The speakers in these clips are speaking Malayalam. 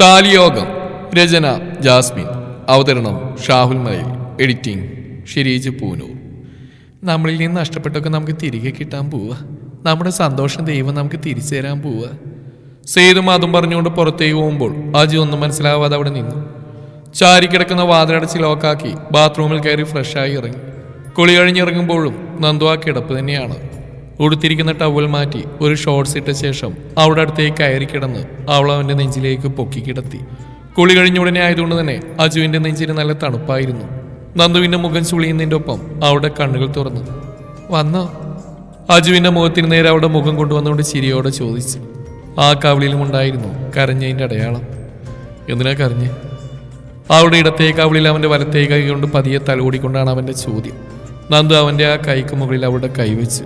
താലിയോഗം രചന ജാസ്മിൻ. അവതരണം ഷാഹുൽ മലയിൽ. എഡിറ്റിംഗ് ഷിരീജ് പൂനൂർ. നമ്മളിൽ നിന്ന് നഷ്ടപ്പെട്ടൊക്കെ നമുക്ക് തിരികെ കിട്ടാൻ പോവുക നമ്മുടെ സന്തോഷം ദൈവം നമുക്ക് തിരിച്ചു തരാൻ പോവുക സേതും അതും പറഞ്ഞുകൊണ്ട് പുറത്തേക്ക് പോകുമ്പോൾ അജി ഒന്നും മനസ്സിലാവാതെ അവിടെ നിന്നു. ചാരിക്കിടക്കുന്ന വാതിലടച്ച് ലോക്കാക്കി ബാത്റൂമിൽ കയറി ഫ്രഷായി ഇറങ്ങി. കുളി കഴിഞ്ഞിറങ്ങുമ്പോഴും നന്ദു ആ കിടപ്പ് തന്നെയാണ്. ഉടുത്തിരിക്കുന്ന ടവൽ മാറ്റി ഒരു ഷോർട്സ് ഇട്ട ശേഷം അവളുടെ അടുത്തേക്ക് കയറി കിടന്ന് അവൾ അവന്റെ നെഞ്ചിലേക്ക് പൊക്കി കിടത്തി. കുളി കഴിഞ്ഞ ഉടനെ ആയതുകൊണ്ട് തന്നെ അജുവിന്റെ നെഞ്ചിന് നല്ല തണുപ്പായിരുന്നു. നന്ദുവിന്റെ മുഖം ചുളിയുന്നതിന്റെ ഒപ്പം അവളുടെ കണ്ണുകൾ തുറന്നു. വന്നോ? അജുവിന്റെ മുഖത്തിന് നേരെ അവളുടെ മുഖം കൊണ്ടുവന്നുകൊണ്ട് ചിരിയോടെ ചോദിച്ചു. ആ കവിളിലും ഉണ്ടായിരുന്നു കരഞ്ഞതിന്റെ അടയാളം. എന്തിനാ കരഞ്ഞ്? അവളുടെ ഇടത്തേ കവിളിൽ അവന്റെ വലത്തേ കൈ കൊണ്ട് പതിയെ തലോടിക്കൊണ്ടാണ് അവന്റെ ചോദ്യം. നന്ദു അവന്റെ ആ കൈക്ക് മുകളിൽ അവളുടെ കൈവച്ച്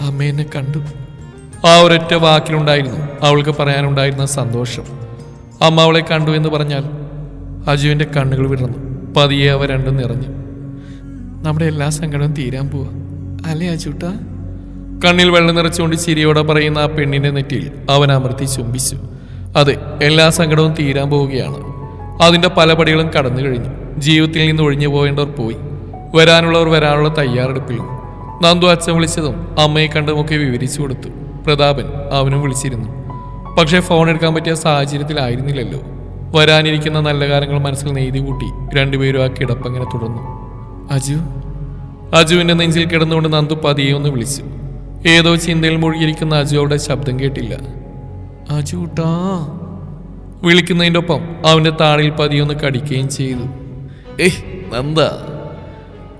അമ്മ എന്നെ കണ്ടു. ആ ഒരൊറ്റ വാക്കിലുണ്ടായിരുന്നു. അവൾക്ക് പറയാനുണ്ടായിരുന്ന സന്തോഷം. അമ്മ അവളെ കണ്ടു എന്ന് പറഞ്ഞാൽ അജുവിന്റെ കണ്ണുകൾ വിടർന്നു. പതിയെ അവ രണ്ടും നിറഞ്ഞു. നമ്മുടെ എല്ലാ സങ്കടവും തീരാൻ പോവാ. അല്ലേ അജുട്ടാ? കണ്ണിൽ വെള്ളം നിറച്ചുകൊണ്ട് ചിരിയോടെ പറയുന്ന ആ പെണ്ണിന്റെ നെറ്റിയിൽ അവൻ അമർത്തി ചുംബിച്ചു. അതെ എല്ലാ സങ്കടവും തീരാൻ പോവുകയാണ്. അതിന്റെ പല പടികളും കടന്നു കഴിഞ്ഞു. ജീവിതത്തിൽ നിന്ന് ഒഴിഞ്ഞു പോകേണ്ടവർ പോയി. വരാനുള്ളവർ വരാനുള്ള തയ്യാറെടുപ്പിലും നന്ദു അച്ഛൻ വിളിച്ചതും അമ്മയെ കണ്ടുമൊക്കെ വിവരിച്ചു കൊടുത്തു. പ്രതാപൻ അവനും വിളിച്ചിരുന്നു. പക്ഷേ ഫോൺ എടുക്കാൻ പറ്റിയ സാഹചര്യത്തിലായിരുന്നില്ലല്ലോ. വരാനിരിക്കുന്ന നല്ല കാര്യങ്ങൾ മനസ്സിൽ നെയ്തി കൂട്ടി രണ്ടുപേരും ആ കിടപ്പങ്ങനെ തുടർന്നു. അജു? അജുവിന്റെ നെഞ്ചിൽ കിടന്നുകൊണ്ട് നന്ദു പതിയെ ഒന്ന് വിളിച്ചു. ഏതോ ചിന്തയിൽ മുഴുകിയിരിക്കുന്ന അജുവിടെ ശബ്ദം കേട്ടില്ല. അജുട്ടാ വിളിക്കുന്നതിന്റെ ഒപ്പം അവന്റെ താടിയിൽ പതിയൊന്ന് കടിക്കുകയും ചെയ്തു. ഏയ് നന്ദ.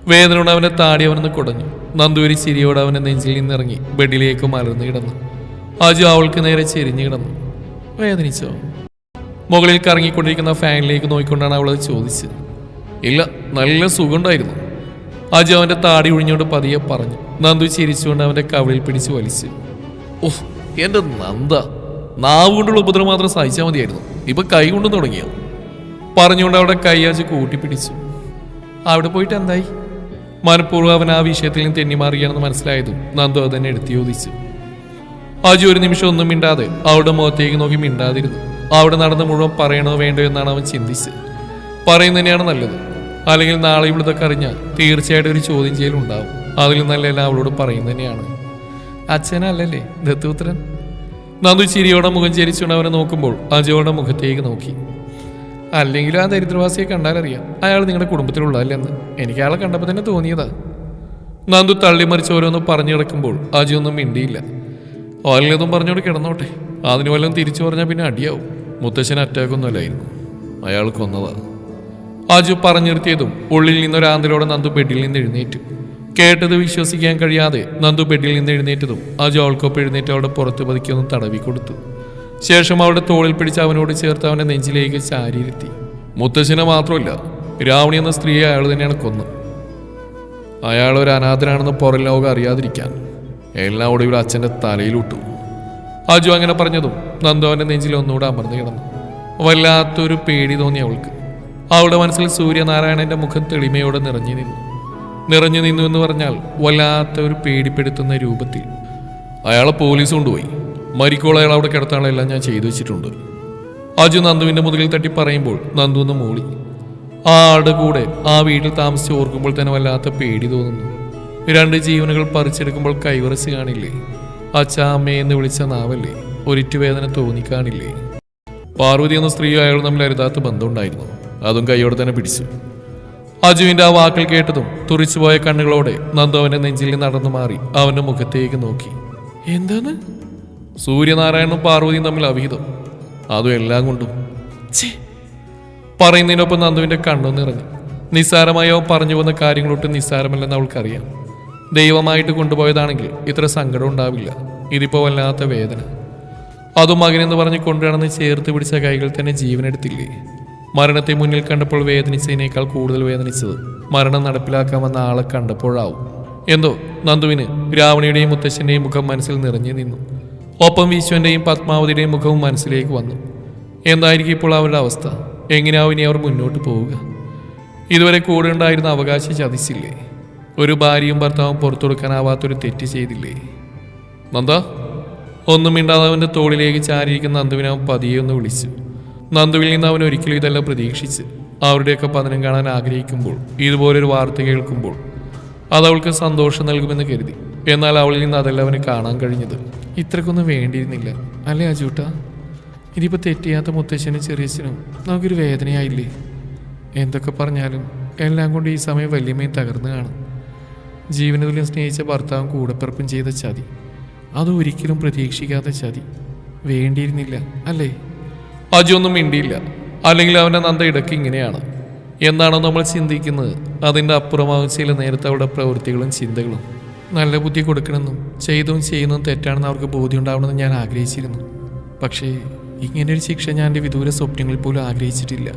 വേദന കൊണ്ട് അവന്റെ താടി അവനൊന്ന് കുടഞ്ഞു. നന്ദൂരി ചിരിയോടെ അവന്റെ നെഞ്ചിൽ നിന്നിറങ്ങി ബെഡിലേക്ക് മലർന്നു കിടന്നു. അജു അവൾക്ക് നേരെ ചെരിഞ്ഞു കിടന്നു. വേദനിച്ചോ? മുകളിൽ കറങ്ങിക്കൊണ്ടിരിക്കുന്ന ഫാനിലേക്ക് നോക്കിക്കൊണ്ടാണ് അവളത് ചോദിച്ചത്. ഇല്ല നല്ല സുഖമുണ്ടായിരുന്നു. അജു അവന്റെ താടി ഒഴിഞ്ഞുകൊണ്ട് പതിയെ പറഞ്ഞു. നന്ദു ചിരിച്ചുകൊണ്ട് അവന്റെ കവിളിൽ പിടിച്ച് വലിച്ചു. ഓഹ് എന്റെ നന്ദ. നാവ് കൊണ്ടുള്ള ഉപദ്രവം മാത്രം സഹിച്ചാൽ മതിയായിരുന്നു. ഇപ്പം കൈ കൊണ്ട് തുടങ്ങിയോ? പറഞ്ഞുകൊണ്ട് അവിടെ കൈ അജു കൂട്ടിപ്പിടിച്ചു. അവിടെ പോയിട്ട് എന്തായി? മനഃപൂർവം അവൻ ആ വിഷയത്തിൽ നിന്ന് തെന്നിമാറുകയാണെന്ന് മനസ്സിലായതും നന്ദു അതെന്നെ തന്നെ എടുത്തു ചോദിച്ചു. അജു ഒരു നിമിഷം ഒന്നും മിണ്ടാതെ അവളുടെ മുഖത്തേക്ക് നോക്കി മിണ്ടാതിരുന്നു. അവിടെ നടന്ന് മുഴുവൻ പറയണോ വേണ്ടോ എന്നാണ് അവൻ ചിന്തിച്ചത്. പറയുന്നതന്നെയാണ് നല്ലത്. അല്ലെങ്കിൽ നാളെ ഇവിടുത്തെ അറിഞ്ഞാൽ തീർച്ചയായിട്ടും ഒരു ചോദ്യം ചെയ്യലുണ്ടാവും അതിൽ നല്ലതല്ല അവളോട് പറയുന്നത് തന്നെയാണ്. അച്ഛനല്ലല്ലേ? ദത്തുപുത്രൻ? നന്ദു ചിരിയോടെ മുഖം ചരിച്ചുകൊണ്ട് അവനെ നോക്കുമ്പോൾ അജയോടെ മുഖത്തേക്ക് നോക്കി. അല്ലെങ്കിലും ആ ദരിദ്രവാസിയെ കണ്ടാലറിയാം അയാൾ നിങ്ങളുടെ കുടുംബത്തിലുള്ളതല്ലെന്ന്. എനിക്ക് അയാളെ കണ്ടപ്പോൾ തന്നെ തോന്നിയതാ. നന്ദു തള്ളിമറിച്ച് ഓരോന്ന് പറഞ്ഞു കിടക്കുമ്പോൾ അജി ഒന്നും മിണ്ടിയില്ല. വല്ലതും പറഞ്ഞോട് കിടന്നോട്ടെ. അതിന് വല്ലതും തിരിച്ചു പറഞ്ഞാൽ പിന്നെ അടിയാവും. മുത്തശ്ശൻ അറ്റാക്കൊന്നുമല്ലായിരുന്നു അയാൾ കൊന്നതാ. അജു പറഞ്ഞു നിർത്തിയതും ഉള്ളിൽ നിന്നൊരാന്തലോടെ നന്ദു ബെഡിൽ നിന്ന് എഴുന്നേറ്റു. കേട്ടത് വിശ്വസിക്കാൻ കഴിയാതെ നന്ദു ബെഡിൽ നിന്ന് എഴുന്നേറ്റതും അജു അവൾക്കൊപ്പം എഴുന്നേറ്റ് അവിടെ പുറത്ത് പതുക്കി തടവി കൊടുത്തു ശേഷം അവളുടെ തോളിൽ പിടിച്ച് അവനോട് ചേർത്ത് അവന്റെ നെഞ്ചിലേക്ക് ചാരിയിരുത്തി. മുത്തശ്ശനെ മാത്രമല്ല രാവണി എന്ന സ്ത്രീയെ അയാൾ തന്നെയാണ് കൊന്നത്. അയാൾ ഒരു അനാഥനാണെന്ന് പുറം ലോകം അറിയാതിരിക്കാൻ എല്ലാം ഒടുവിൽ അച്ഛന്റെ തലയിലിട്ടു. അജു അങ്ങനെ പറഞ്ഞതും നന്ദു അവന്റെ നെഞ്ചിൽ ഒന്നുകൂടെ അമർന്നു കിടന്നു. വല്ലാത്തൊരു പേടി തോന്നി അവൾക്ക്. അവളുടെ മനസ്സിൽ സൂര്യനാരായണന്റെ മുഖം തെളിമയോടെ നിറഞ്ഞു നിന്നു. നിറഞ്ഞു നിന്നു എന്ന് പറഞ്ഞാൽ വല്ലാത്തൊരു പേടിപ്പെടുത്തുന്ന രൂപത്തിൽ. അയാളെ പോലീസ് കൊണ്ടുപോയി. മരിക്കോളം അവിടെ കിടത്താണെല്ലാം ഞാൻ ചെയ്തു വെച്ചിട്ടുണ്ട്. അജു നന്ദുവിന്റെ മുതുകിൽ തട്ടി പറയുമ്പോൾ നന്ദു ഒന്ന് മൂളി. ആ ആളുടെ കൂടെ ആ വീട്ടിൽ താമസിച്ച് ഓർക്കുമ്പോൾ തന്നെ വല്ലാത്ത പേടി തോന്നുന്നു. രണ്ട് ജീവനുകൾ പറിച്ചെടുക്കുമ്പോൾ കൈവറച്ച് കാണില്ലേ? അച്ഛാ അമ്മേ എന്ന് വിളിച്ച നാവല്ലേ? ഒരിറ്റു വേദന തോന്നിക്കാണില്ലേ പാർവതി എന്ന സ്ത്രീയോ അയാൾ തമ്മിൽ അരുതാത്ത ബന്ധമുണ്ടായിരുന്നു. അതും കൈയോടെ തന്നെ പിടിച്ചു. അജുവിന്റെ ആ വാക്കുകൾ കേട്ടതും തുറിച്ചുപോയ കണ്ണുകളോടെ നന്ദു അവന്റെ നെഞ്ചിൽ നടന്നു മാറി അവന്റെ മുഖത്തേക്ക് നോക്കി. എന്താണ്? സൂര്യനാരായണനും പാർവതിയും തമ്മിൽ അവിഹിതം. അതും എല്ലാം കൊണ്ടും. പറയുന്നതിനൊപ്പം നന്ദുവിന്റെ കണ്ണു നിറഞ്ഞു നിസ്സാരമായി അവൻ പറഞ്ഞു പോകുന്ന കാര്യങ്ങളൊട്ടും നിസ്സാരമല്ലെന്ന് അവൾക്കറിയാം. ദൈവമായിട്ട് കൊണ്ടുപോയതാണെങ്കിൽ ഇത്ര സങ്കടം ഉണ്ടാവില്ല. ഇതിപ്പോ വല്ലാത്ത വേദന. അതും മകനെന്ന് പറഞ്ഞ് കൊണ്ടുവരണമെന്ന് ചേർത്ത് പിടിച്ച കൈകൾ തന്നെ ജീവനെടുത്തില്ലേ? മരണത്തെ മുന്നിൽ കണ്ടപ്പോൾ വേദനിച്ചതിനേക്കാൾ കൂടുതൽ വേദനിച്ചത് മരണം നടപ്പിലാക്കാമെന്ന ആളെ കണ്ടപ്പോഴാവും. എന്തോ നന്ദുവിന് രാവണിയുടെയും മുത്തശ്ശന്റെയും മുഖം മനസ്സിൽ നിറഞ്ഞു നിന്നു. ഒപ്പം വിശ്വന്റെയും പത്മാവതിയുടെയും മുഖവും മനസ്സിലേക്ക് വന്നു. എന്തായിരിക്കും ഇപ്പോൾ അവരുടെ അവസ്ഥ? എങ്ങനെയാവും ഇനി അവർ മുന്നോട്ട് പോവുക? ഇതുവരെ കൂടെ ഉണ്ടായിരുന്ന അവകാശം ചതിച്ചില്ലേ? ഒരു ഭാര്യയും ഭർത്താവും പുറത്തു കൊടുക്കാനാവാത്തൊരു തെറ്റ് ചെയ്തില്ലേ? നന്ദ ഒന്നും മിണ്ടാതെ തോളിലേക്ക് ചാരിയിരിക്കുന്ന നന്ദുവിനെ അവൻ പതിയെ ഒന്ന് വിളിച്ചു. നന്ദുവിൽ നിന്ന് അവൻ ഒരിക്കലും ഇതെല്ലാം പ്രതീക്ഷിച്ച് അവരുടെയൊക്കെ പതനം കാണാൻ ആഗ്രഹിക്കുമ്പോൾ ഇതുപോലൊരു വാർത്ത കേൾക്കുമ്പോൾ അത് അവൾക്ക് സന്തോഷം നൽകുമെന്ന് കരുതി. എന്നാൽ അവളിൽ നിന്ന് അതെല്ലാം അവന് കാണാൻ കഴിഞ്ഞത്. ഇത്രക്കൊന്നും വേണ്ടിയിരുന്നില്ല. അല്ലേ അജൂട്ട? ഇനിയിപ്പോൾ തെറ്റിയാത്ത മുത്തശ്ശനും ചെറിയച്ഛനും നമുക്കൊരു വേദനയായില്ലേ? എന്തൊക്കെ പറഞ്ഞാലും എല്ലാം കൊണ്ട് ഈ സമയം വല്യമ്മയും തകർന്നു കാണും. ജീവനതുല്യം സ്നേഹിച്ച ഭർത്താവും കൂടപ്പിറപ്പും ചെയ്ത ചതി. അത് ഒരിക്കലും പ്രതീക്ഷിക്കാത്ത ചതി. വേണ്ടിയിരുന്നില്ല അല്ലേ? അജു ഒന്നും മിണ്ടിയില്ല. അല്ലെങ്കിൽ അവന്റെ നന്ദ ഇടയ്ക്ക് ഇങ്ങനെയാണ്. എന്താണോ നമ്മൾ ചിന്തിക്കുന്നത്. അതിന്റെ അപ്പുറമാവും ചില നേരത്തെ അവരുടെ പ്രവൃത്തികളും ചിന്തകളും. നല്ല ബുദ്ധി കൊടുക്കണമെന്നും ചെയ്തതും ചെയ്യുന്നതും തെറ്റാണെന്ന് അവർക്ക് ബോധ്യം ഉണ്ടാവണമെന്ന് ഞാൻ ആഗ്രഹിച്ചിരുന്നു. പക്ഷേ ഇങ്ങനൊരു ശിക്ഷ ഞാൻ എന്റെ വിദൂര സ്വപ്നങ്ങളിൽ പോലും ആഗ്രഹിച്ചിട്ടില്ല.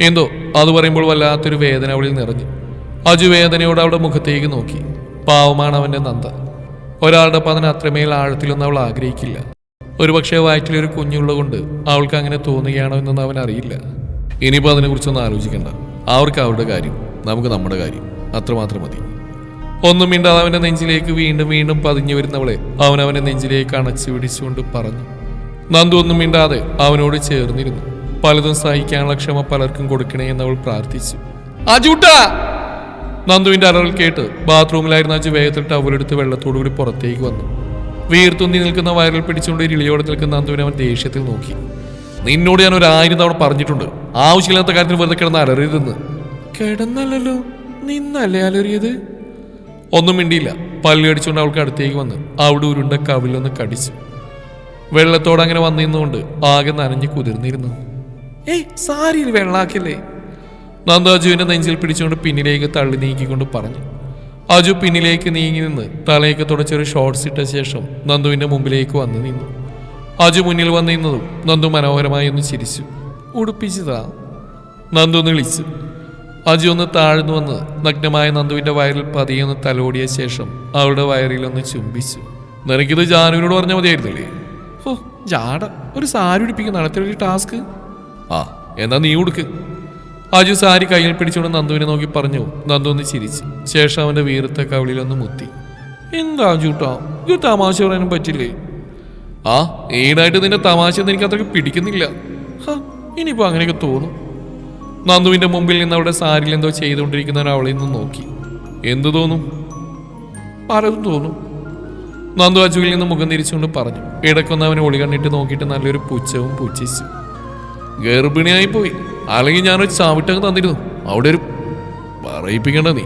എന്തോ അത് പറയുമ്പോൾ വല്ലാത്തൊരു വേദന അവളിൽ നിറഞ്ഞു. അജു വേദനയോട് അവളുടെ മുഖത്തേക്ക് നോക്കി. പാവമാണ് അവന്റെ നന്ദ. ഒരാളുടെ പതന അത്രമേൽ ആഴത്തിലൊന്നും അവൾ ആഗ്രഹിക്കില്ല. ഒരുപക്ഷെ വയറ്റിലൊരു കുഞ്ഞുള്ളതുകൊണ്ട് അവൾക്ക് അങ്ങനെ തോന്നുകയാണോ എന്നൊന്നും അവൻ അറിയില്ല. ഇനിയിപ്പോൾ അതിനെക്കുറിച്ചൊന്നും ആലോചിക്കണ്ട. അവർക്ക് അവരുടെ കാര്യം നമുക്ക് നമ്മുടെ കാര്യം. അത്രമാത്രം മതി. ഒന്നും മിണ്ടാതെ അവന്റെ നെഞ്ചിലേക്ക് വീണ്ടും വീണ്ടും പതിഞ്ഞു വരുന്നവളെ അവൻ അവന്റെ നെഞ്ചിലേക്ക് അണച്ചു പിടിച്ചുകൊണ്ട് പറഞ്ഞു. നന്ദു ഒന്നും മിണ്ടാതെ അവനോട് ചേർന്നിരുന്നു. പലതും സഹിക്കാനുള്ള ക്ഷമ പലർക്കും കൊടുക്കണേ എന്ന് അവൾ പ്രാർത്ഥിച്ചു. അജൂട്ടാ! നന്ദുവിന്റെ അലറൽ കേട്ട് ബാത്റൂമിലായിരുന്ന അജു വേഗത്തിൽ ടവലെടുത്ത് വെള്ളത്തോടുകൂടി പുറത്തേക്ക് വന്നു. വീർത്തുന്നി നിൽക്കുന്ന വയറിൽ പിടിച്ചുകൊണ്ട് ഇളിയോടെ നിൽക്കുന്ന നന്ദുവിനെ അവൻ ദേഷ്യത്തിൽ നോക്കി. നിന്നോട് ഞാൻ ഒരു ആയിരം തവണ പറഞ്ഞിട്ടുണ്ട്. ആവശ്യമില്ലാത്ത കാര്യത്തിന് വെറുതെ കിടന്ന് അലറിയതെന്ന് കിടന്നല്ലോ നിന്നല്ലേ അലറിയത്? ഒന്നും മിണ്ടിയില്ല. പല്ലി അടിച്ചുകൊണ്ട് അവൾക്ക് അടുത്തേക്ക് വന്ന് അവിടെ ഉരുണ്ട കവിലൊന്ന് കടിച്ചു. വെള്ളത്തോടെ അങ്ങനെ വന്നിരുന്നുകൊണ്ട് ആകെ നനഞ്ഞ് കുതിർന്നിരുന്നു. ഏയ് സാരിയിൽ വെള്ളാക്കില്ലേ? നന്ദ അജുവിന്റെ നെഞ്ചിൽ പിടിച്ചുകൊണ്ട് പിന്നിലേക്ക് തള്ളി നീക്കിക്കൊണ്ട് പറഞ്ഞു. അജു പിന്നിലേക്ക് നീങ്ങി നിന്ന് തലയൊക്കെ തുടച്ചൊരു ഷോർട്സ് ഇട്ട ശേഷം നന്ദുവിന്റെ മുമ്പിലേക്ക് വന്ന് നിന്നു. അജു മുന്നിൽ വന്ന് നിന്നതും നന്ദു മനോഹരമായി ഒന്ന് ചിരിച്ചു. ഉടുപ്പിച്ചതാ. നന്ദു നിളിച്ചു അജു ഒന്ന് താഴ്ന്നു വന്ന് നഗ്നമായ നന്ദുവിന്റെ വയറിൽ പതിയെ ഒന്ന് തലോടിയ ശേഷം അവളുടെ വയറിൽ ഒന്ന് ചുംബിച്ചു. നിനക്കിത് ജാനുവിനോട് പറഞ്ഞ മതിയായിരുന്നില്ലേ? ഓ ജാട ഒരു സാരി ഉടിപ്പിക്കുന്ന നടത്തിയ ടാസ്ക്. ആ എന്നാ നീ ഉടുക്ക്. അജു സാരി കയ്യിൽ പിടിച്ചുകൊണ്ട് നന്ദുവിനെ നോക്കി പറഞ്ഞു. നന്ദു ഒന്ന് ചിരിച്ചു. ശേഷം അവന്റെ വീരത്തെ കവിളിൽ ഒന്ന് മുത്തി. എന്താ ജൂട്ടാ? ഇത് തമാശ പറയാനും പറ്റില്ലേ? ആ ഈടായിട്ട് നിന്റെ തമാശ എനിക്ക് അത്രയ്ക്ക് പിടിക്കുന്നില്ല. ഇനിയിപ്പോ അങ്ങനെയൊക്കെ തോന്നും. നന്ദുവിന്റെ മുമ്പിൽ നിന്ന് അവിടെ സാരിയിൽ എന്തോ ചെയ്തുകൊണ്ടിരിക്കുന്ന ഒരാളിൽ നിന്ന് നോക്കി. എന്തു തോന്നും? പലതും തോന്നും? നന്ദു അജുവിൽ നിന്ന് മുഖം തിരിച്ചുകൊണ്ട് പറഞ്ഞു. ഇടയ്ക്കൊന്ന് അവനെ ഒളി കണ്ണിട്ട് നോക്കിയിട്ട് നല്ലൊരു പുച്ഛവും പുച്ഛിച്ചു. ഗർഭിണിയായി പോയി. അല്ലെങ്കിൽ ഞാനൊരു ചാവിട്ടങ്ങ് തന്നിരുന്നു. അവിടെ ഒരു പറയിപ്പിക്കണ്ട നീ.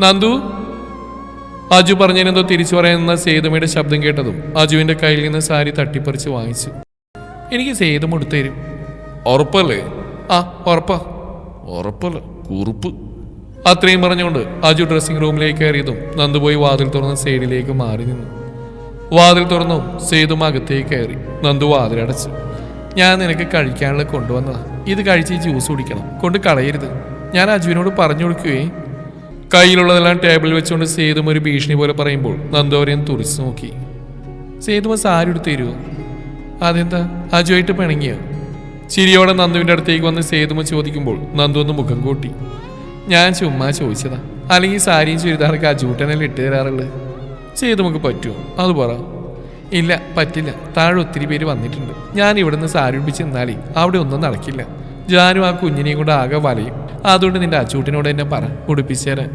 നന്ദു? അജു പറഞ്ഞതിനെന്തോ തിരിച്ചു പറയുന്ന സേതുമയുടെ ശബ്ദം കേട്ടതും അജുവിന്റെ കയ്യിൽ നിന്ന് സാരി തട്ടിപ്പറിച്ച് വാങ്ങിച്ചു. എനിക്ക് സേതും എടുത്തു തരും. ഉറപ്പല്ലേ? ആ ഉറപ്പാ. ഉറപ്പല്ല കുറുപ്പ്. അത്രയും പറഞ്ഞുകൊണ്ട് അജു ഡ്രസ്സിംഗ് റൂമിലേക്ക് കയറിയതും നന്ദു പോയി വാതിൽ തുറന്ന് സൈഡിലേക്ക് മാറി നിന്നു. വാതിൽ തുറന്നു സേതും അകത്തേക്ക് കയറി. നന്ദു വാതിലടച്ചു. ഞാൻ നിനക്ക് കഴിക്കാനുള്ള കൊണ്ടുവന്നതാ. ഇത് കഴിച്ച് ജ്യൂസ് കുടിക്കണം. കൊണ്ട് കളയരുത്. ഞാൻ അജുവിനോട് പറഞ്ഞു കൊടുക്കുകയും കയ്യിലുള്ളതെല്ലാം ടേബിളിൽ വെച്ചുകൊണ്ട് സേതും ഒരു ഭീഷണി പോലെ പറയുമ്പോൾ നന്ദു അവരെയും തുറിച്ചു നോക്കി. സേതുമ സാരി എടുത്തു തരുമോ അതെന്താ? അജുവായിട്ട് പിണങ്ങിയോ? ചിരിയോടെ നന്ദുവിന്റെ അടുത്തേക്ക് വന്ന് സേതുമ ചോദിക്കുമ്പോൾ നന്ദു ഒന്ന് മുഖം കൂട്ടി. ഞാൻ ചുമ്മാ ചോദിച്ചതാ. അല്ലെങ്കിൽ സാരിയും ചുരിദാറൊക്കെ അജൂട്ടനല്ലേ ഇട്ട് തരാറുള്ളത്? സേതുമക്ക് പറ്റുമോ അത് പറ. ഇല്ല പറ്റില്ല. താഴെ ഒത്തിരി പേര് വന്നിട്ടുണ്ട്. ഞാൻ ഇവിടുന്ന് സാരി ഉടുപ്പിച്ച് നിന്നാലേ അവിടെ ഒന്നും നടക്കില്ല. ജാനും ആ കുഞ്ഞിനെയും കൂടെ ആകെ വലയും. അതുകൊണ്ട് നിന്റെ അച്ചൂട്ടിനോട് എന്നെ പറ ഉടുപ്പിച്ചു തരാൻ.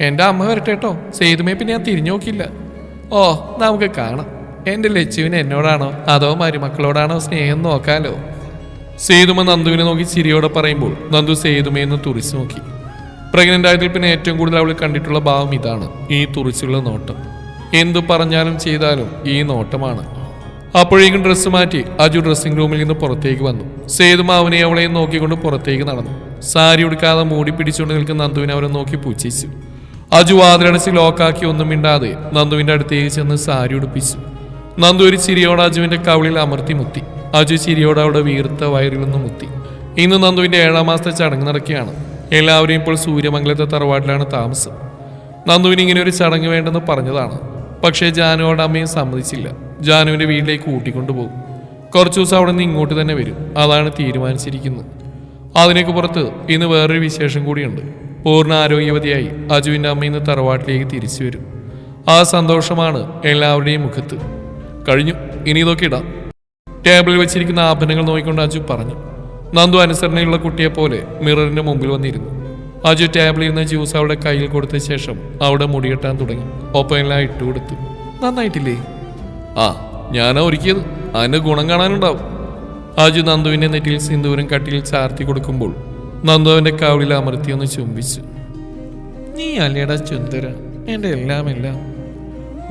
എന്റെ അമ്മ വരട്ടെ കേട്ടോ. സേതുമേ പിന്നെ ഞാൻ തിരിഞ്ഞു നോക്കില്ല ഓ നമുക്ക് കാണാം. എന്റെ ലച്ചുവിന് എന്നോടാണോ? അതോ മരുമക്കളോടാണോ സ്നേഹം നോക്കാലോ? സേതുമ നന്ദുവിനെ നോക്കി ചിരിയോടെ പറയുമ്പോൾ നന്ദു സേതുമയെന്ന് തുറിച്ചു നോക്കി. പ്രഗ്നന്റ് ആയതിൽ പിന്നെ ഏറ്റവും കൂടുതൽ അവൾ കണ്ടിട്ടുള്ള ഭാവം ഇതാണ് ഈ തുറിച്ചുള്ള നോട്ടം. എന്തു പറഞ്ഞാലും ചെയ്താലും ഈ നോട്ടമാണ്. അപ്പോഴേക്കും ഡ്രസ്സ് മാറ്റി അജു ഡ്രസ്സിംഗ് റൂമിൽ നിന്ന് പുറത്തേക്ക് വന്നു. സേതുമ അവനെ അവളെയും നോക്കിക്കൊണ്ട് പുറത്തേക്ക് നടന്നു. സാരി ഉടുക്കാതെ മൂടി പിടിച്ചുകൊണ്ട് നിൽക്കുന്ന നന്ദുവിനെ അവരെ നോക്കി പൂച്ചിച്ചു. അജു വാതിലടച്ച് ലോക്കാക്കി ഒന്നും മിണ്ടാതെ നന്ദുവിന്റെ അടുത്തേക്ക് ചെന്ന് സാരി ഉടുപ്പിച്ചു. നന്ദു ഒരു ചിരിയോടെ അജുവിന്റെ കവളിൽ അമർത്തി മുത്തി. അജു ചിരിയോടെ അവിടെ വീർത്ത വയറിൽ നിന്ന് മുത്തി. ഇന്ന് നന്ദുവിന്റെ ഏഴാം മാസത്തെ ചടങ്ങ് നടക്കുകയാണ്. എല്ലാവരും ഇപ്പോൾ സൂര്യമംഗലത്തെ തറവാട്ടിലാണ് താമസം. നന്ദുവിന് ഇങ്ങനെ ഒരു ചടങ്ങ് വേണ്ടെന്ന് പറഞ്ഞതാണ്. പക്ഷേ ജാനുവോട് അമ്മയും സമ്മതിച്ചില്ല. ജാനുവിന്റെ വീട്ടിലേക്ക് കൂട്ടിക്കൊണ്ടുപോകും കുറച്ചു ദിവസം അവിടെ നിന്ന് ഇങ്ങോട്ട് തന്നെ വരും. അതാണ് തീരുമാനിച്ചിരിക്കുന്നത്. അതിനൊക്കെ പുറത്ത് ഇന്ന് വേറൊരു വിശേഷം കൂടിയുണ്ട്. പൂർണ ആരോഗ്യവതിയായി അജുവിന്റെ അമ്മ ഇന്ന് തറവാട്ടിലേക്ക് തിരിച്ചു വരും. ആ സന്തോഷമാണ് എല്ലാവരുടെയും മുഖത്ത്. കഴിഞ്ഞു. ഇനി ഇതൊക്കെ ഇടാം. ടേബിളിൽ വെച്ചിരിക്കുന്ന ആഭരണങ്ങൾ നോക്കിക്കൊണ്ട് അജു പറഞ്ഞു. നന്ദു അനുസരണയുള്ള കുട്ടിയെ പോലെ മിററിന്റെ മുമ്പിൽ വന്നിരുന്നു. അജു ടേബിളിൽ നിന്ന് ജ്യൂസ് അവളുടെ കയ്യിൽ കൊടുത്ത ശേഷം അവിടെ മുടികെട്ടാൻ തുടങ്ങി. ഒപ്പമെല്ലാം ഇട്ടു കൊടുത്തു. നന്നായിട്ടില്ലേ? ആ ഞാനാ ഒരുക്കിയത്. അതിന്റെ ഗുണം കാണാനുണ്ടാവും. അജു നന്ദുവിന്റെ നെറ്റിയിൽ സിന്ദൂരം കട്ടിയിൽ ചാർത്തി കൊടുക്കുമ്പോൾ നന്ദു അവന്റെ കാവിളിൽ അമർത്തി ഒന്ന് ചുംബിച്ചു. നീ അല്ലേടാ ചുന്ദര എന്റെ എല്ലാം എല്ലാം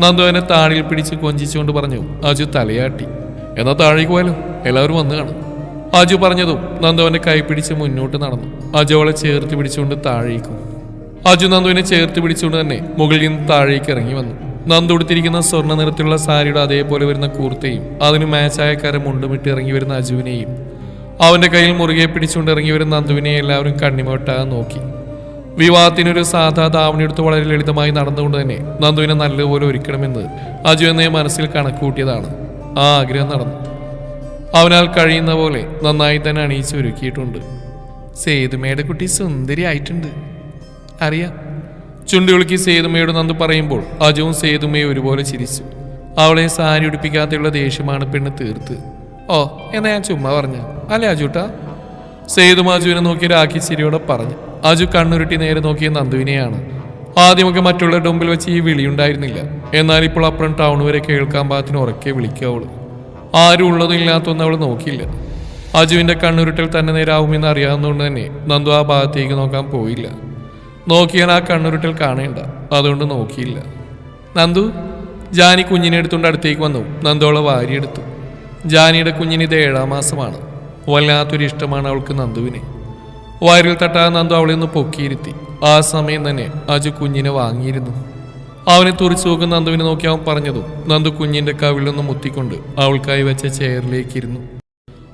നന്ദു അവനെ താടിയിൽ പിടിച്ച് കൊഞ്ചിച്ചുകൊണ്ട് പറഞ്ഞു. അജു തലയാട്ടി. എന്നാ താഴേക്ക് പോയാലോ? എല്ലാവരും വന്നു കാണും. അജു പറഞ്ഞതും നന്ദുവിനെ കൈപിടിച്ച് മുന്നോട്ട് നടന്നു. അജു അവളെ ചേർത്ത് പിടിച്ചുകൊണ്ട് താഴേക്കും. അജു നന്ദുവിനെ ചേർത്ത് പിടിച്ചുകൊണ്ട് തന്നെ മുകളിൽ നിന്ന് താഴേക്ക് ഇറങ്ങി വന്നു. നന്ദു ഉടുത്തിരിക്കുന്ന സ്വർണ നിറത്തിലുള്ള സാരിയുടെ അതേപോലെ വരുന്ന കൂർത്തയും അതിന് മാച്ചായ കര മുണ്ടുമിട്ട് ഇറങ്ങി വരുന്ന അജുവിനെയും അവന്റെ കയ്യിൽ മുറുകെ പിടിച്ചുകൊണ്ട് ഇറങ്ങി വരുന്ന നന്ദുവിനെ എല്ലാവരും കണ്ണിമോട്ടാകാൻ നോക്കി. വിവാഹത്തിനൊരു സാധാ ധാവണിയെടുത്ത് വളരെ ലളിതമായി നടന്നുകൊണ്ട് തന്നെ നന്ദുവിനെ നല്ലതുപോലെ ഒരുക്കണമെന്ന് അജു എന്നെ മനസ്സിൽ കണക്കുകൂട്ടിയതാണ്. ആ ആഗ്രഹം നടന്നു. അവനാൽ കഴിയുന്ന പോലെ നന്നായി തന്നെ അണിയിച്ച് ഒരുക്കിയിട്ടുണ്ട്. സേതുമയുടെ കുട്ടി സുന്ദരി ആയിട്ടുണ്ട് അറിയാം ചുണ്ടുകുളുക്കി സേതുമയോട് നന്ദു പറയുമ്പോൾ അജുവും സേതുമയും ഒരുപോലെ ചിരിച്ചു. അവളെ സാരി ഉടുപ്പിക്കാത്തുള്ള ദേഷ്യമാണ് പെണ്ണ് തീർത്ത്. ഓ എന്നാ ഞാൻ ചുമ്മാ പറഞ്ഞ. അല്ലേ അജുട്ടാ? സേതും അജുവിനെ നോക്കി രാഖി ചിരിയോടെ പറഞ്ഞു. അജു കണ്ണുരുട്ടി നേരെ നോക്കിയ നന്ദുവിനെയാണ് ആദ്യമൊക്കെ മറ്റുള്ളവരുടെ മുമ്പിൽ വെച്ച് ഈ വിളിയുണ്ടായിരുന്നില്ല എന്നാൽ ഇപ്പോൾ അപ്പുറം ടൗൺ വരെ കേൾക്കാൻ പാകത്തിന് ഉറക്കെ വിളിക്കുക അവൾ. ആരും ഉള്ളതും ഇല്ലാത്തൊന്നും അവൾ നോക്കിയില്ല. അജുവിന്റെ കണ്ണുരുട്ടൽ തന്നെ നേരാവുമെന്ന് അറിയാവുന്നതുകൊണ്ട് തന്നെ നന്ദു ആ ഭാഗത്തേക്ക് നോക്കാൻ പോയില്ല. നോക്കിയാൽ ആ കണ്ണുരുട്ടൽ കാണേണ്ട. അതുകൊണ്ട് നോക്കിയില്ല. നന്ദു ജാനി കുഞ്ഞിനെ എടുത്തുകൊണ്ട് അടുത്തേക്ക് വന്നു. നന്ദു അവളെ വാരിയെടുത്തു. ജാനിയുടെ കുഞ്ഞിന് ഇത് ഏഴാം മാസമാണ്. വല്ലാത്തൊരു ഇഷ്ടമാണ് അവൾക്ക് നന്ദുവിനെ. വയറിൽ തട്ടാതെ നന്ദു അവളെ ഒന്ന് പൊക്കിയിരുത്തി. ആ സമയം തന്നെ അജു കുഞ്ഞിനെ വാങ്ങിയിരുന്നു. അവനെ തുറിച്ചു നോക്കുന്ന നന്ദുവിനെ നോക്കി അവൻ പറഞ്ഞതും നന്ദു കുഞ്ഞിന്റെ കവിളൊന്ന് മുത്തിക്കൊണ്ട് അവൾക്കായി വെച്ച ചെയറിലേക്ക് ഇരുന്നു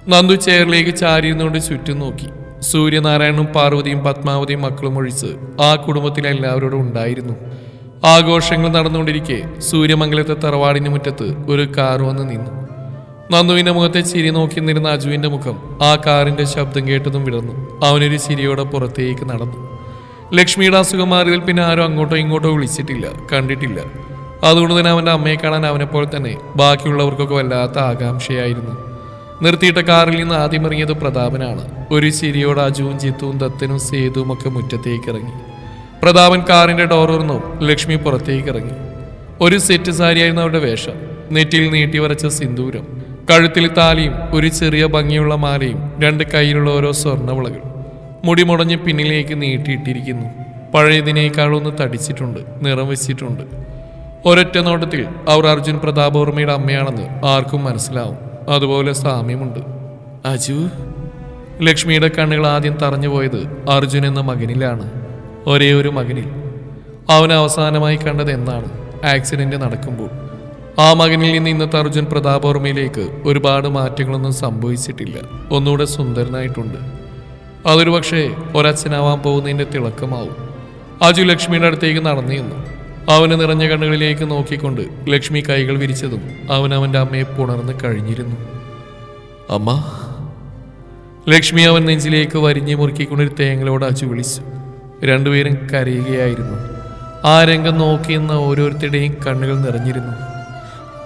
നന്ദു ചെയറിലേക്ക് ചാരിയിരുന്നുകൊണ്ട് ചുറ്റും നോക്കി. സൂര്യനാരായണും പാർവതിയും പത്മാവതിയും മക്കളും ഒഴിച്ച് ആ കുടുംബത്തിൽ എല്ലാവരോടും ഉണ്ടായിരുന്നു. ആഘോഷങ്ങൾ നടന്നുകൊണ്ടിരിക്കെ സൂര്യമംഗലത്തെ തറവാടിന് മുറ്റത്ത് ഒരു കാർ വന്ന് നിന്നു. നന്ദുവിന്റെ മുഖത്തെ ചിരി നോക്കി നിന്നിരുന്ന അജുവിന്റെ മുഖം ആ കാറിന്റെ ശബ്ദം കേട്ടതും വിടർന്നു. അവനൊരു ചിരിയോടെ പുറത്തേക്ക് നടന്നു. ലക്ഷ്മിയുടെ അസുഖം മാറിയതിൽ പിന്നെ ആരും അങ്ങോട്ടോ ഇങ്ങോട്ടോ വിളിച്ചിട്ടില്ല കണ്ടിട്ടില്ല. അതുകൊണ്ട് തന്നെ അവന്റെ അമ്മയെ കാണാൻ അവനെപ്പോലെ തന്നെ ബാക്കിയുള്ളവർക്കൊക്കെ വല്ലാത്ത ആകാംക്ഷയായിരുന്നു. നിർത്തിയിട്ട കാറിൽ നിന്ന് ആദ്യം ഇറങ്ങിയത് പ്രതാപനാണ്. ഒരു ചിരിയോട് അജുവും ജിത്തുവും ദത്തനും സേതുവും ഒക്കെ മുറ്റത്തേക്ക് ഇറങ്ങി പ്രതാപൻ കാറിന്റെ ഡോർ തുറന്നു ലക്ഷ്മി പുറത്തേക്ക് ഇറങ്ങി ഒരു സെറ്റ് സാരിയായിരുന്നു അവരുടെ വേഷം. നെറ്റിയിൽ നീട്ടി വരച്ച സിന്ദൂരം. കഴുത്തിൽ താലിയും ഒരു ചെറിയ ഭംഗിയുള്ള മാലയും രണ്ട് കയ്യിലുള്ള ഓരോ സ്വർണവിളകൾ. മുടി മുടഞ്ഞ് പിന്നിലേക്ക് നീട്ടിയിട്ടിരിക്കുന്നു. പഴയതിനേക്കാളൊന്ന് തടിച്ചിട്ടുണ്ട് നിറം വെച്ചിട്ടുണ്ട്. ഒരൊറ്റ നോട്ടത്തിൽ അവർ അർജുൻ പ്രതാപവർമ്മയുടെ അമ്മയാണെന്ന് ആർക്കും മനസ്സിലാവും. അതുപോലെ സാമ്യമുണ്ട്. അജു? ലക്ഷ്മിയുടെ കണ്ണുകൾ ആദ്യം തറഞ്ഞു പോയത് അർജുൻ എന്ന മകനിലാണ് ഒരേ ഒരു മകനിൽ. അവൻ അവസാനമായി കണ്ടത് എന്നാണ്. ആക്സിഡന്റ് നടക്കുമ്പോൾ. ആ മകനിൽ നിന്ന് ഇന്നത്തെ അർജുൻ പ്രതാപവർമ്മയിലേക്ക് ഒരുപാട് മാറ്റങ്ങളൊന്നും സംഭവിച്ചിട്ടില്ല. ഒന്നുകൂടെ സുന്ദരനായിട്ടുണ്ട്. അതൊരു പക്ഷേ ഒരച്ഛനാവാൻ പോകുന്നതിന്റെ തിളക്കമാവും. അജു ലക്ഷ്മിയുടെ അടുത്തേക്ക് നടന്നു നിന്നു അവന് നിറഞ്ഞ കണ്ണുകളിലേക്ക് നോക്കിക്കൊണ്ട് ലക്ഷ്മി കൈകൾ വിരിച്ചതും അവൻ അവന്റെ അമ്മയെ പുണർന്ന് കഴിഞ്ഞിരുന്നു. അമ്മ. ലക്ഷ്മി അവൻ നെഞ്ചിലേക്ക് വരിഞ്ഞു മുറുക്കിക്കൊണ്ടൊരു തേങ്ങലോട് അജു വിളിച്ചു. രണ്ടുപേരും കരയുകയായിരുന്നു. ആ രംഗം നോക്കിയെന്ന ഓരോരുത്തരുടെയും കണ്ണുകൾ നിറഞ്ഞിരുന്നു.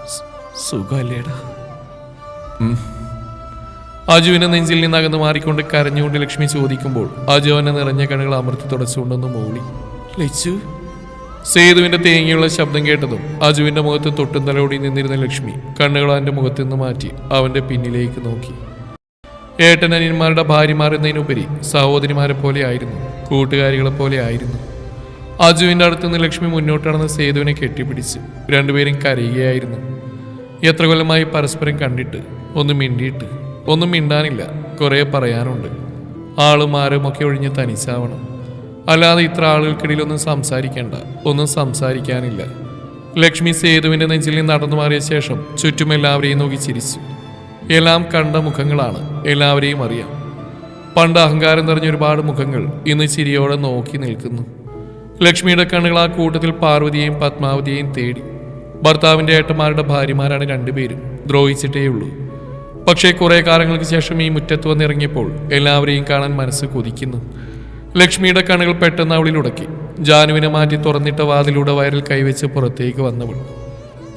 "സു- സുഖമല്ലേടാ ഉം. അജുവിനെ നെഞ്ചിൽ നിന്ന് അകന്ന് മാറിക്കൊണ്ട് കരഞ്ഞുകൊണ്ട് ലക്ഷ്മി ചോദിക്കുമ്പോൾ അജു അവനെ നിറഞ്ഞ കണ്ണുകൾ അമർത്തി തുടച്ചുകൊണ്ടൊന്ന് മൂളി ലച്ചു. സേതുവിന്റെ തേങ്ങിയുള്ള ശബ്ദം കേട്ടതും അജുവിന്റെ മുഖത്ത് തൊട്ടും തലോടി നിന്നിരുന്ന ലക്ഷ്മി കണ്ണുകൾ അവന്റെ മുഖത്ത് നിന്ന് മാറ്റി അവന്റെ പിന്നിലേക്ക് നോക്കി. ഏട്ടനനിയന്മാരുടെ ഭാര്യമാർ എന്നതിനുപരി സഹോദരിമാരെ പോലെ ആയിരുന്നു കൂട്ടുകാരികളെ പോലെ ആയിരുന്നു. അജുവിന്റെ അടുത്ത് നിന്ന് ലക്ഷ്മി മുന്നോട്ടാണെന്ന് സേതുവിനെ കെട്ടിപ്പിടിച്ച് രണ്ടുപേരും കരയുകയായിരുന്നു. എത്ര കൊല്ലമായി പരസ്പരം കണ്ടിട്ട് ഒന്ന് മിണ്ടിയിട്ട് ഒന്നും മിണ്ടാനില്ല. കുറേ പറയാനുണ്ട്. ആളും ഒക്കെ ഒഴിഞ്ഞ് തനിച്ചാവണം. അല്ലാതെ ഇത്ര ആളുകൾക്കിടയിൽ ഒന്നും സംസാരിക്കേണ്ട. ഒന്നും സംസാരിക്കാനില്ല. ലക്ഷ്മി സേതുവിന്റെ നെഞ്ചിൽ നിന്ന് നടന്നു മാറിയ ശേഷം ചുറ്റും എല്ലാവരെയും നോക്കി ചിരിച്ചു. എല്ലാം കണ്ട മുഖങ്ങളാണ് എല്ലാവരെയും അറിയാം. പണ്ട് അഹങ്കാരം നിറഞ്ഞ ഒരുപാട് മുഖങ്ങൾ ഇന്ന് ചിരിയോടെ നോക്കി നിൽക്കുന്നു. ലക്ഷ്മിയുടെ കണ്ണുകൾ ആ കൂട്ടത്തിൽ പാർവതിയെയും പത്മാവതിയെയും തേടി. ഭർത്താവിന്റെ ഏട്ടന്മാരുടെ ഭാര്യമാരാണ് രണ്ടുപേരും. ദ്രോഹിച്ചിട്ടേയുള്ളൂ. പക്ഷേ കുറെ കാലങ്ങൾക്ക് ശേഷം ഈ മുറ്റത്ത് വന്നിറങ്ങിയപ്പോൾ എല്ലാവരെയും കാണാൻ മനസ്സ് കൊതിക്കുന്നു. ലക്ഷ്മിയുടെ കണ്ണുകൾ പെട്ടെന്ന് അവളിലുടക്കി ജാനുവിനെ മാറ്റി തുറന്നിട്ട വാതിലൂടെ വയറിൽ കൈവച്ച് പുറത്തേക്ക് വന്നവൾ.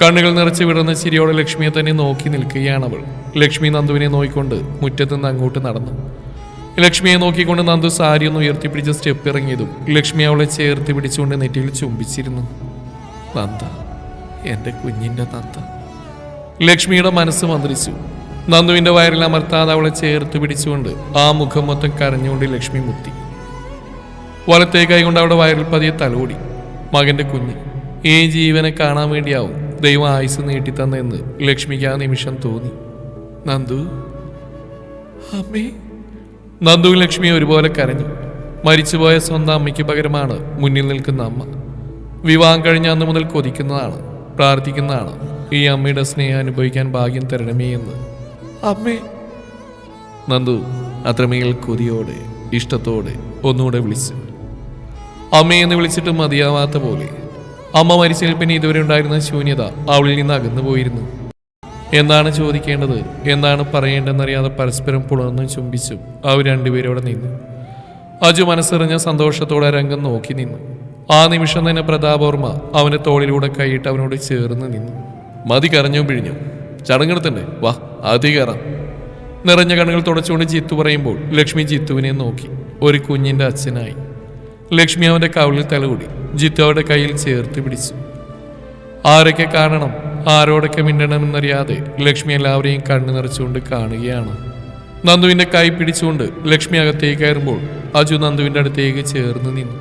കണ്ണുകൾ നിറച്ച് വിടർന്ന ചിരിയോടെ ലക്ഷ്മിയെ തന്നെ നോക്കി നിൽക്കുകയാണവൾ. ലക്ഷ്മി നന്ദുവിനെ നോക്കിക്കൊണ്ട് മുറ്റത്ത് നിന്ന് അങ്ങോട്ട് നടന്നു. ലക്ഷ്മിയെ നോക്കിക്കൊണ്ട് നന്ദു സാരി ഒന്ന് ഉയർത്തിപ്പിടിച്ച് സ്റ്റെപ്പ് ഇറങ്ങിയതും ലക്ഷ്മി അവളെ ചേർത്ത് പിടിച്ചുകൊണ്ട് നെറ്റിയിൽ ചുംബിച്ചിരുന്നു. നന്ദ എന്റെ കുഞ്ഞിന്റെ നന്ദ. ലക്ഷ്മിയുടെ മനസ്സ് മന്ത്രിച്ചു. നന്ദുവിന്റെ വയറിൽ അമർത്താതെ അവളെ ചേർത്ത് പിടിച്ചുകൊണ്ട് ആ മുഖം മൊത്തം കരഞ്ഞുകൊണ്ട് ലക്ഷ്മി മുത്തി. വലത്തേ കൈകൊണ്ട് അവളുടെ വയറിൽ പതിയെ തലോടി. മകന്റെ കുഞ്ഞ് ഈ ജീവനെ കാണാൻ വേണ്ടിയാവും ദൈവം ആയുസ് നീട്ടിത്തന്നെന്ന് ലക്ഷ്മിക്ക് ആ നിമിഷം തോന്നി. നന്ദു അമ്മേ. നന്ദുവും ലക്ഷ്മി ഒരുപോലെ കരഞ്ഞു. മരിച്ചുപോയ സ്വന്തം അമ്മയ്ക്ക് പകരമാണ് മുന്നിൽ നിൽക്കുന്ന അമ്മ. വിവാഹം കഴിഞ്ഞ അന്ന് മുതൽ കൊതിക്കുന്നതാണ് പ്രാർത്ഥിക്കുന്നതാണ്. ഈ അമ്മയുടെ സ്നേഹം അനുഭവിക്കാൻ ഭാഗ്യം തരണമേ എന്ന് അമ്മേ. നന്ദു അത്രമേൽ കൊതിയോടെ ഇഷ്ടത്തോടെ ഒന്നുകൂടെ വിളിച്ചു. അമ്മയെന്ന് വിളിച്ചിട്ട് മതിയാവാത്ത പോലെ അമ്മ മരിച്ചതിൽ പിന്നെ ഇതുവരെ ഉണ്ടായിരുന്ന ശൂന്യത അവളിൽ നിന്ന് അകന്നു പോയിരുന്നു. എന്താണ് ചോദിക്കേണ്ടത്? എന്താണ് പറയേണ്ടതെന്നറിയാതെ പരസ്പരം പുളർന്നു ചുംബിച്ചും അവർ രണ്ടുപേരോടെ നിന്നു. അജു മനസ്സറിഞ്ഞ സന്തോഷത്തോടെ രംഗം നോക്കി നിന്നു. ആ നിമിഷം തന്നെ പ്രതാപവർമ്മ അവന്റെ തോളിലൂടെ കൈയിട്ട് അവനോട് ചേർന്ന് നിന്നു. മതി കരഞ്ഞു പിഴിഞ്ഞു. ചടങ്ങെടുത്തണ്ടേ വാ ആദ്യം കയറാം. നിറഞ്ഞ കണ്ണുകൾ തുടച്ചുകൊണ്ട് ജിത്തു പറയുമ്പോൾ ലക്ഷ്മി ജിത്തുവിനെ നോക്കി. ഒരു കുഞ്ഞിന്റെ അച്ഛനായി. ലക്ഷ്മി അവന്റെ കവളിൽ തലകൂടി. ജിത്തു അവരുടെ കയ്യിൽ ചേർത്ത് പിടിച്ചു. ആരൊക്കെ കാണണം ആരോടൊക്കെ മിണ്ടണമെന്നറിയാതെ ലക്ഷ്മി എല്ലാവരെയും കണ്ണു നിറച്ചുകൊണ്ട് കാണുകയാണ്. നന്ദുവിന്റെ കൈ പിടിച്ചുകൊണ്ട് ലക്ഷ്മി അകത്തേക്ക് കയറുമ്പോൾ അജു നന്ദുവിന്റെ അടുത്തേക്ക് ചേർന്ന് നിന്നു.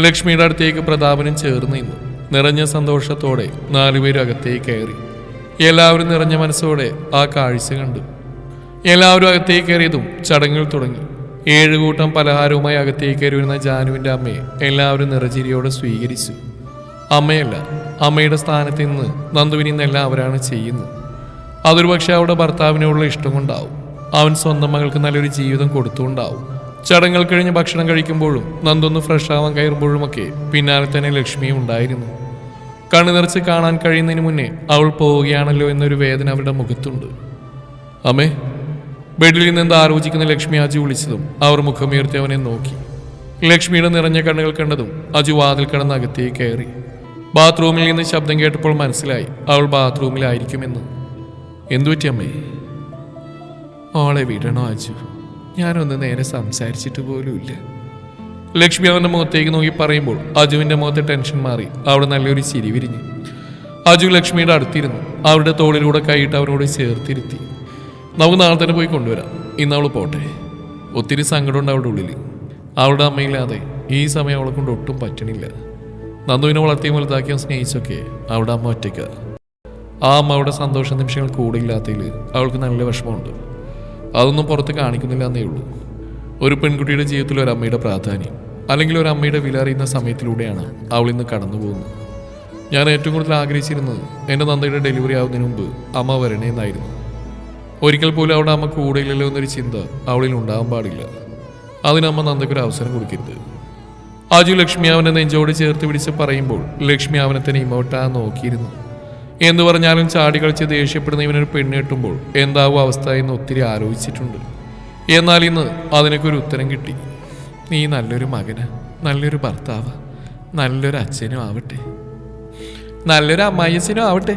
ലക്ഷ്മിയുടെ അടുത്തേക്ക് പ്രതാപനും ചേർന്ന് നിന്നു. നിറഞ്ഞ സന്തോഷത്തോടെ നാലുപേരും അകത്തേക്ക് കയറി. എല്ലാവരും നിറഞ്ഞ മനസ്സോടെ ആ കാഴ്ച കണ്ടു. എല്ലാവരും അകത്തേക്ക് കയറിയതും ചടങ്ങുകൾ തുടങ്ങി. ഏഴ് കൂട്ടം പലഹാരവുമായി അകത്തേക്ക് കയറി വരുന്ന ജാനുവിന്റെ അമ്മയെ എല്ലാവരും നിറചിരിയോടെ സ്വീകരിച്ചു. അമ്മയല്ല അമ്മയുടെ സ്ഥാനത്ത് നിന്ന് നന്ദുവിന് ഇന്നെല്ലാം അവരാണ് ചെയ്യുന്നത്. അതൊരു പക്ഷേ അവരുടെ ഭർത്താവിനോടുള്ള ഇഷ്ടം കൊണ്ടാവും. അവൻ സ്വന്തം മകൾക്ക് നല്ലൊരു ജീവിതം കൊടുത്തുകൊണ്ടാവും. ചടങ്ങുകൾ കഴിഞ്ഞ് ഭക്ഷണം കഴിക്കുമ്പോഴും നന്ദൊന്ന് ഫ്രഷ് ആവാൻ കയറുമ്പോഴുമൊക്കെ പിന്നാലെ തന്നെ ലക്ഷ്മിയും ഉണ്ടായിരുന്നു. കണ്ണു നിറച്ച് കാണാൻ കഴിയുന്നതിന് മുന്നേ അവൾ പോവുകയാണല്ലോ എന്നൊരു വേദന അവരുടെ മുഖത്തുണ്ട്. അമ്മേ ബെഡിൽ നിന്ന് ആലോചിക്കുന്ന ലക്ഷ്മി അജു വിളിച്ചതും അവർ മുഖമുയർത്തി അവനെ നോക്കി. ലക്ഷ്മിയുടെ നിറഞ്ഞ കണ്ണുകൾ കണ്ടതും അജു വാതിൽ കടന്ന് അകത്തേക്ക് കയറി. ബാത്റൂമിൽ നിന്ന് ശബ്ദം കേട്ടപ്പോൾ മനസ്സിലായി അവൾ ബാത്റൂമിലായിരിക്കുമെന്ന്. എന്തുപറ്റി അമ്മേ? അവളെ വിടണോ അജു? ഞാനൊന്ന് നേരെ സംസാരിച്ചിട്ട് പോലുമില്ല. ലക്ഷ്മി അവന്റെ മുഖത്തേക്ക് നോക്കി പറയുമ്പോൾ അജുവിന്റെ മുഖത്തെ ടെൻഷൻ മാറി. അവിടെ നല്ലൊരു ചിരി വിരിഞ്ഞു. അജു ലക്ഷ്മിയുടെ അടുത്തിരുന്നു. അവരുടെ തോളിലൂടെ കൈയിട്ട് അവരോട് ചേർത്തിരുത്തി. നമുക്ക് നാളെ തന്നെ പോയി കൊണ്ടുവരാം. ഇന്ന് അവൾ പോട്ടെ. ഒത്തിരി സങ്കടമുണ്ട് അവളുടെ ഉള്ളിൽ. അവളുടെ അമ്മയില്ലാതെ ഈ സമയം അവളെ കൊണ്ട് ഒട്ടും പറ്റണില്ല. നന്ദുവിനെ വളർത്തിയും വലുതാക്കിയും സ്നേഹിച്ചൊക്കെ അവളുടെ അമ്മ ഒറ്റയ്ക്ക്. ആ അമ്മ അമ്മയുടെ സന്തോഷ നിമിഷങ്ങൾ കൂടെ ഇല്ലാത്തതിൽ അവൾക്ക് നല്ല വിഷമമുണ്ട്. അതൊന്നും പുറത്ത് കാണിക്കുന്നില്ല എന്നേ ഉള്ളൂ. ഒരു പെൺകുട്ടിയുടെ ജീവിതത്തിൽ ഒരു അമ്മയുടെ പ്രാധാന്യം. അല്ലെങ്കിൽ ഒരു അമ്മയുടെ വില അറിയുന്ന സമയത്തിലൂടെയാണ് അവൾ ഇന്ന് കടന്നു പോകുന്നത്. ഞാൻ ഏറ്റവും കൂടുതൽ ആഗ്രഹിച്ചിരുന്നത് എന്റെ നന്ദയുടെ ഡെലിവറി ആവുന്നതിന് മുമ്പ് അമ്മ വരണേന്നായിരുന്നു ഒരിക്കൽ പോലും അവിടെ അമ്മ കൂടെയില്ലല്ലോ എന്നൊരു ചിന്ത അവളിൽ ഉണ്ടാകാൻ പാടില്ല. അതിനമ്മ നന്ദയ്ക്കൊരു അവസരം കൊടുക്കരുത്. അജു ലക്ഷ്മി അവനെ നെഞ്ചോട് ചേർത്ത് പിടിച്ച് പറയുമ്പോൾ ലക്ഷ്മി അവനെ തന്നെ ഇമോട്ടാ നോക്കിയിരുന്നു. എന്ന് പറഞ്ഞാലും ചാടി കളിച്ച് ദേഷ്യപ്പെടുന്ന ഇവനൊരു പെണ്ണ് കെട്ടുമ്പോൾ എന്താവും അവസ്ഥ എന്ന് ഒത്തിരി ആലോചിച്ചിട്ടുണ്ട്. എന്നാൽ ഇന്ന് അതിനൊക്കെ ഒരു ഉത്തരം കിട്ടി. നീ നല്ലൊരു മകന് നല്ലൊരു ഭർത്താവ് നല്ലൊരു അച്ഛനും ആവട്ടെ. നല്ലൊരു അമ്മായിയച്ഛനും ആവട്ടെ.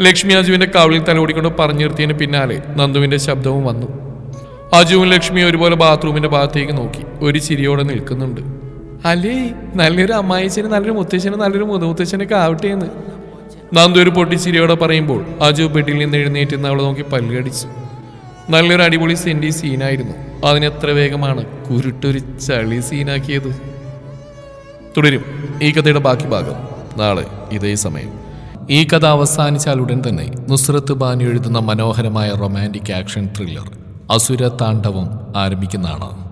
ലക്ഷ്മി അജുവിന്റെ കവിളിൽ തലോടിക്കൊണ്ട് പറഞ്ഞു നിർത്തിയതിന് പിന്നാലെ നന്ദുവിന്റെ ശബ്ദവും വന്നു. അജുവും ലക്ഷ്മി ഒരുപോലെ ബാത്റൂമിന്റെ ഭാഗത്തേക്ക് നോക്കി. ഒരു ചിരിയോടെ നിൽക്കുന്നുണ്ട്. അല്ലേ നല്ലൊരു അമ്മായിച്ചനും നല്ലൊരു മുത്തച്ഛനും നല്ലൊരു മുതുമുത്തച്ഛനൊക്കെ ആവട്ടെ എന്ന്. നന്ദു ഒരു പൊട്ടിച്ചിരിയോടെ പറയുമ്പോൾ അജു ബെഡിൽ നിന്ന് എഴുന്നേറ്റ് അവളെ നോക്കി പല്ലുകടിച്ചു നല്ലൊരു അടിപൊളി സെന്റി സീനായിരുന്നു. അതിനെത്ര വേഗമാണ് കുരുട്ടൊരു ചളി സീനാക്കിയത്? തുടരും. ഈ കഥയുടെ ബാക്കി ഭാഗം. നാളെ ഇതേ സമയം. ഈ കഥ അവസാനിച്ചാൽ ഉടൻ തന്നെ നുസ്രത്ത് ബാനി എഴുതുന്ന മനോഹരമായ റൊമാന്റിക് ആക്ഷൻ ത്രില്ലർ അസുര താണ്ഡവം ആരംഭിക്കുന്നതാണ്.